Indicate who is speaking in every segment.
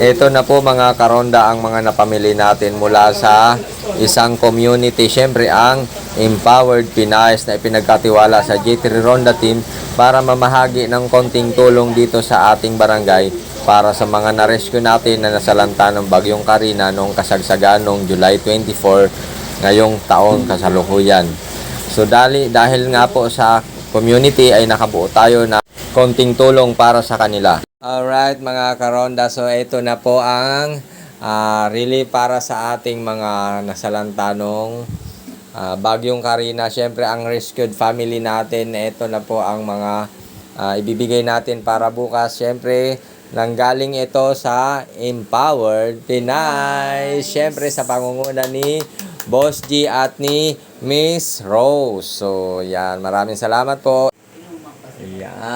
Speaker 1: Ito na po mga karonda ang mga napamili natin mula sa isang community. Siyempre ang Empowered Pinays na ipinagkatiwala sa J3 Ronda Team para mamahagi ng konting tulong dito sa ating barangay para sa mga na-rescue natin na nasalanta ng bagyong Karina noong kasagsagan noong July 24 ngayong taon kasalukuyan. So dali, dahil nga po sa community ay nakabuo tayo na konting tulong para sa kanila. Alright mga karonda, so ito na po ang ah, really para sa ating mga nasalanta nung ah, Bagyong Karina. Siyempre ang rescued family natin, ito na po ang mga ah, ibibigay natin para bukas. Siyempre, nanggaling ito sa Empowered Pinay. Siyempre sa pangunguna ni Boss G at ni Miss Rose. So yan, maraming salamat po.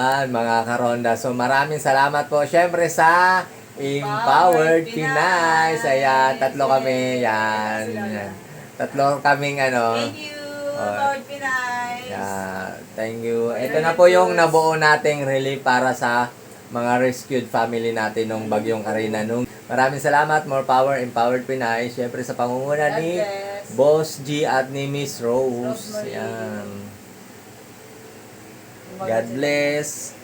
Speaker 1: Yan, mga karonda. So, maraming salamat po. Siyempre sa Empowered Pinay. Ayan, tatlo kami. Yan. yan. Tatlo kaming ano.
Speaker 2: Thank you. Lord Pinay.
Speaker 1: Yeah, thank you. Ito na po yung nabuo nating relief para sa mga rescued family natin nung bagyong Karina. Nung maraming salamat, more power, empowered Pinay. Siyempre sa pangunguna ni. Boss G at ni Miss Rose. Yan. God bless.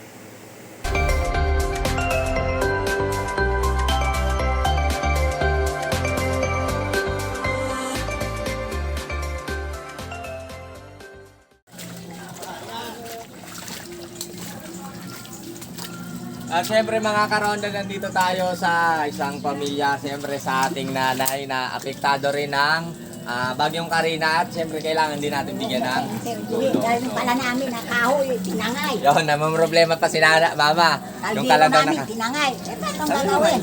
Speaker 1: At syempre mga karonda, nandito tayo sa isang pamilya, syempre sa ating nanay na apektado rin ng ah, bagyong Karina at syempre kailangan din natin bigyan ng tulong.
Speaker 3: Dahil pala namin na kahoy, tinangay.
Speaker 1: Yun, naman problema pa si nana, mama. Yung
Speaker 3: Kaldero
Speaker 1: kaladaw
Speaker 3: namin,
Speaker 1: na
Speaker 3: tinangay. Ito itong
Speaker 1: Sabi mo,
Speaker 3: gagawin.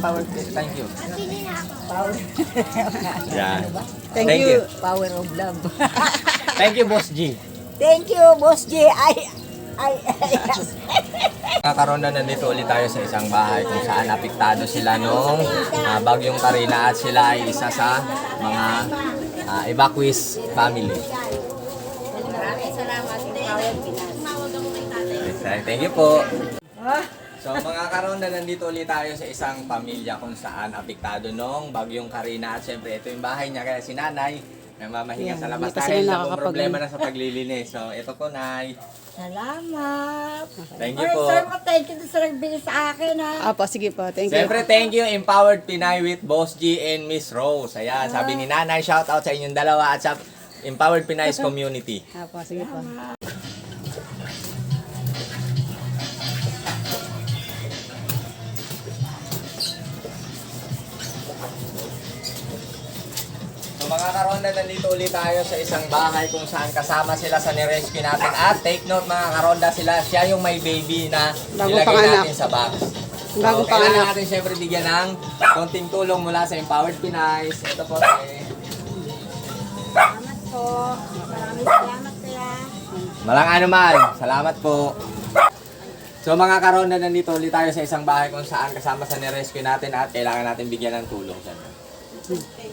Speaker 1: Thank you. Yan.
Speaker 2: Thank,
Speaker 1: Thank
Speaker 2: you.
Speaker 1: you.
Speaker 2: Power of love.
Speaker 1: Thank you, Boss G.
Speaker 3: Thank you, Boss J. Ay, ay, ay.
Speaker 1: Kakaroon na nandito ulit tayo sa isang bahay kung saan apektado sila nung ah, bagyong Karina at sila ay isa sa mga ah, evacuees family.
Speaker 3: Maraming salamat.
Speaker 1: Thank you po. So mga karon na nandito ulit tayo sa isang pamilya kung saan apektado nung bagyong Karina at syempre ito yung bahay niya kaya si nanay namamahinga sa labas
Speaker 2: hindi pa
Speaker 1: dahil
Speaker 2: sila nakakapag-
Speaker 1: problema na sa paglilinis. So ito po nay.
Speaker 3: Salamat.
Speaker 1: Thank you po.
Speaker 3: Sir, thank you sa nagbigay sa akin, ha.
Speaker 2: Apo, sige po. Thank you.
Speaker 1: Siyempre, thank you, Empowered Pinay with Boss G and Miss Rose. Ayan, sabi ni Nanay, shout out sa inyong dalawa at sa Empowered Pinay's community.
Speaker 2: Apo, sige po.
Speaker 1: So mga karonda, nandito ulit tayo sa isang bahay kung saan kasama sila sa nirescue natin. At take note mga karonda, sila, siya yung may baby na nilagay
Speaker 2: panganak.
Speaker 1: natin sa box. So, kailangan
Speaker 2: panganak.
Speaker 1: natin syempre bigyan ng konting tulong mula sa Empowered Pinays. Ito po, eh.
Speaker 3: Salamat po. Maraming salamat kaya.
Speaker 1: Malang ano man. Salamat po. So mga karonda, nandito ulit tayo sa isang bahay kung saan kasama sa nirescue natin at kailangan natin bigyan ng tulong. Siyempre.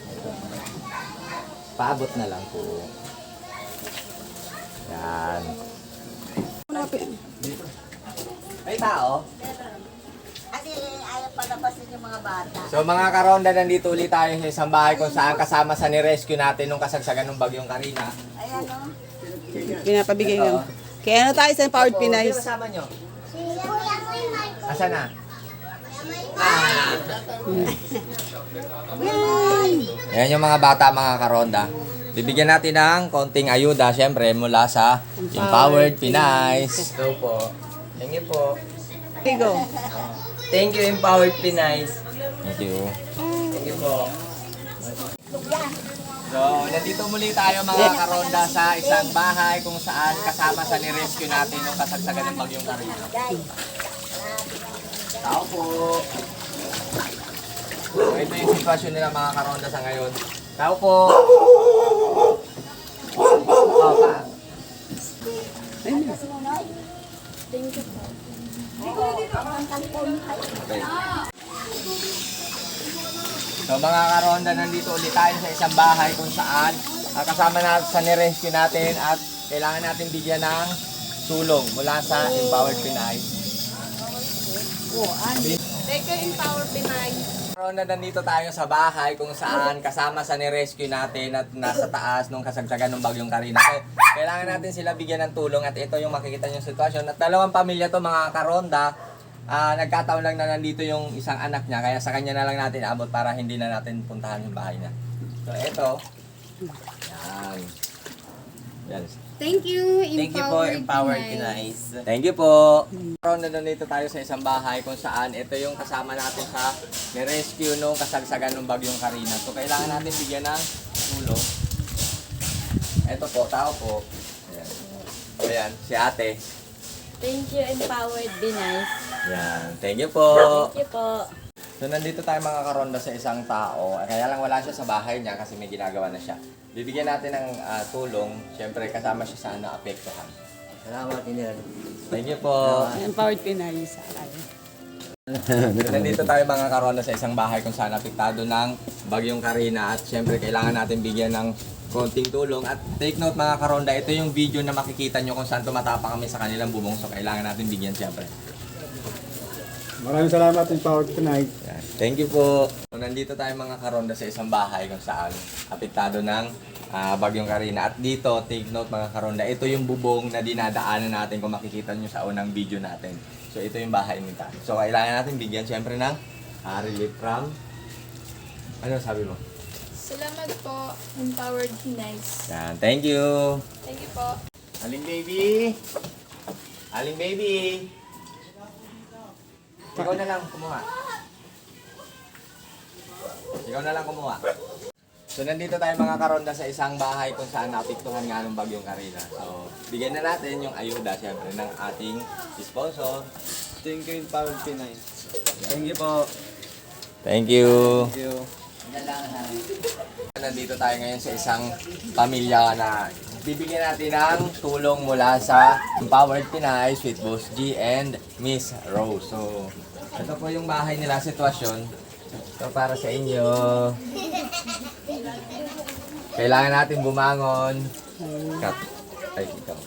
Speaker 1: Paabot na lang po. Yan. May tao?
Speaker 3: Kasi ayaw palabasin yung mga bata.
Speaker 1: So mga karonda, nandito ulit tayo sa isang bahay kung saan kasama sa nirescue natin nung kasagsagan ng bagyong Karina.
Speaker 3: Ayan, no?
Speaker 2: Pinapabigay nga. Kaya ano tayo sa Empowered
Speaker 1: Sino
Speaker 2: Pinay?
Speaker 1: kasama nyo?
Speaker 3: Si Kuya mo yung mic.
Speaker 1: Asa na? Yan yung mga bata, mga karonda. Bibigyan natin ng konting ayuda, syempre, mula sa Empowered Pinays.
Speaker 4: Hello po. Thank you po.
Speaker 2: Okay, go.
Speaker 4: Thank you, Empowered Pinays.
Speaker 1: Thank you.
Speaker 4: Thank you po.
Speaker 1: So, nandito muli tayo mga karonda sa isang bahay kung saan kasama sa nirescue natin nung kasagsagan ng bagyong Karina. Tao po. So, ito yung sitwasyon nila mga karonda sa ngayon. Tao po. Oh, pa. Okay. So mga karonda, nandito ulit tayo sa isang bahay kung saan ah, kasama na sa nirescue natin at kailangan natin bigyan ng tulong mula sa Empowered Pinay.
Speaker 2: Thank you, Empowered Pinay.
Speaker 1: Karon na nandito tayo sa bahay kung saan kasama sa ni-rescue natin at nasa taas nung kasagsagan ng bagyong Karina. So, kailangan natin sila bigyan ng tulong at ito yung makikita yung sitwasyon. At dalawang pamilya to mga karonda. Ah, nagkataon lang na nandito yung isang anak niya kaya sa kanya na lang natin abot para hindi na natin puntahan yung bahay niya. So ito. Yan. Yan.
Speaker 5: Thank you,
Speaker 4: Thank you po,
Speaker 5: Empowered,
Speaker 4: Empowered
Speaker 5: Pinay.
Speaker 4: Pinay.
Speaker 1: Thank you po. Karon na nandito tayo sa isang bahay kung saan ito yung kasama natin sa ni-rescue nung kasagsagan ng bagyong Karina. So kailangan natin bigyan ng tulong. Ito po, tao po. Ayan. Ayan, si ate.
Speaker 5: Thank you, Empowered, Pinay.
Speaker 1: Yan. Thank you po.
Speaker 5: Thank you po.
Speaker 1: So nandito tayo mga karonda sa isang tao. Kaya lang wala siya sa bahay niya kasi may ginagawa na siya. Bibigyan natin ng ah, tulong. Siyempre kasama siya sa naapektuhan.
Speaker 4: Salamat, Inel.
Speaker 1: Thank you po.
Speaker 2: Empowered Pinay sa akin.
Speaker 1: Nandito tayo mga karonda sa isang bahay kung saan apektado ng bagyong Karina at syempre kailangan natin bigyan ng konting tulong at take note mga karonda, ito yung video na makikita nyo kung saan tumatapa kami sa kanilang bubong so kailangan natin bigyan syempre.
Speaker 6: Maraming salamat Empowered Tonight.
Speaker 1: Thank you po. So, nandito tayo mga karonda sa isang bahay kung saan apektado ng ah, bagyong Karina. At dito, take note mga karonda, ito yung bubong na dinadaanan natin kung makikita nyo sa unang video natin. So ito yung bahay nila. So kailangan natin bigyan syempre ng ah, relief from... Ano sabi mo?
Speaker 5: Salamat po, Empowered Pinay.
Speaker 1: Yan, thank you.
Speaker 5: Thank you po.
Speaker 1: Aling baby. Aling baby. Ikaw na lang kumuha. Ikaw na lang kumuha. So nandito tayo mga karonda sa isang bahay kung saan napiktuhan nga ng bagyong Karina. So bigyan na natin yung ayuda syempre ng ating sponsor.
Speaker 6: Thank you Empowered Tonight.
Speaker 1: Thank you po. Thank you.
Speaker 6: Thank you.
Speaker 1: Nandito tayo ngayon sa isang pamilya na bibigyan natin ng tulong mula sa Empowered Pinay, Sweet Boss G and Miss Rose. So, ito po yung bahay nila, sitwasyon. Ito para sa inyo. Kailangan natin bumangon. Cut. Ay, ikaw.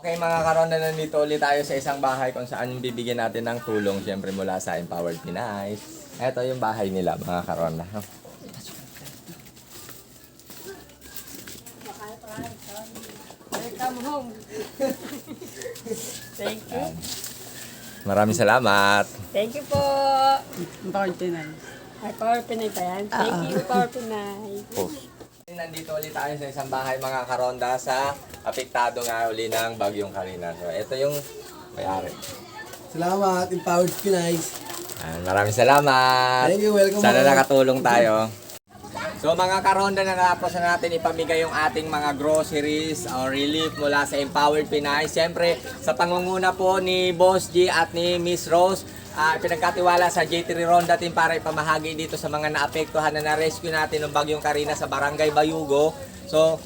Speaker 1: Okay mga karonda, nandito ulit tayo sa isang bahay kung saan bibigyan natin ng tulong siyempre mula sa Empowered Pinay. Ito yung bahay nila mga karonda.
Speaker 5: Welcome home. Thank you.
Speaker 1: Maraming salamat.
Speaker 5: Thank you po.
Speaker 2: Empowered Pinay.
Speaker 5: Ay, Power Pinay pa yan. Thank you, Power Pinay.
Speaker 1: Nandito ulit tayo sa isang bahay mga karonda sa apektado nga uli ng bagyong Karina. So ito yung may-ari.
Speaker 6: Salamat Empowered Pinay.
Speaker 1: Ayan, maraming salamat.
Speaker 6: Thank you, welcome
Speaker 1: Sana
Speaker 6: home.
Speaker 1: nakatulong tayo. So mga karonda na natapos na natin ipamigay yung ating mga groceries or relief mula sa Empowered Pinay. Siyempre, sa pangunguna po ni Boss G at ni Miss Rose, ah, pinagkatiwala sa J3 Ronda Team para ipamahagi dito sa mga naapektuhan na na-rescue natin ng Bagyong Karina sa Barangay Bayugo. So,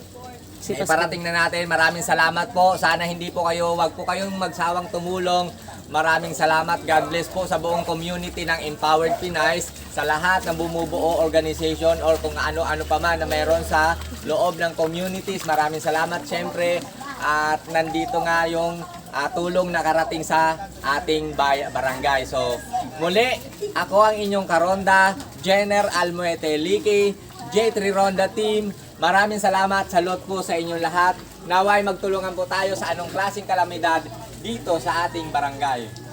Speaker 1: ay,
Speaker 2: Pastor.
Speaker 1: parating na natin. Maraming salamat po. Sana hindi po kayo, wag po kayong magsawang tumulong. Maraming salamat. God bless po sa buong community ng Empowered Pinays, sa lahat ng bumubuo organization or kung ano-ano pa man na meron sa loob ng communities. Maraming salamat syempre. At nandito nga yung ah, tulong na karating sa ating bay- barangay. So, muli, ako ang inyong karonda, Jenner Almuete Liki, J3 Ronda Team. Maraming salamat, salot po sa inyong lahat. Naway magtulungan po tayo sa anong klaseng kalamidad dito sa ating barangay.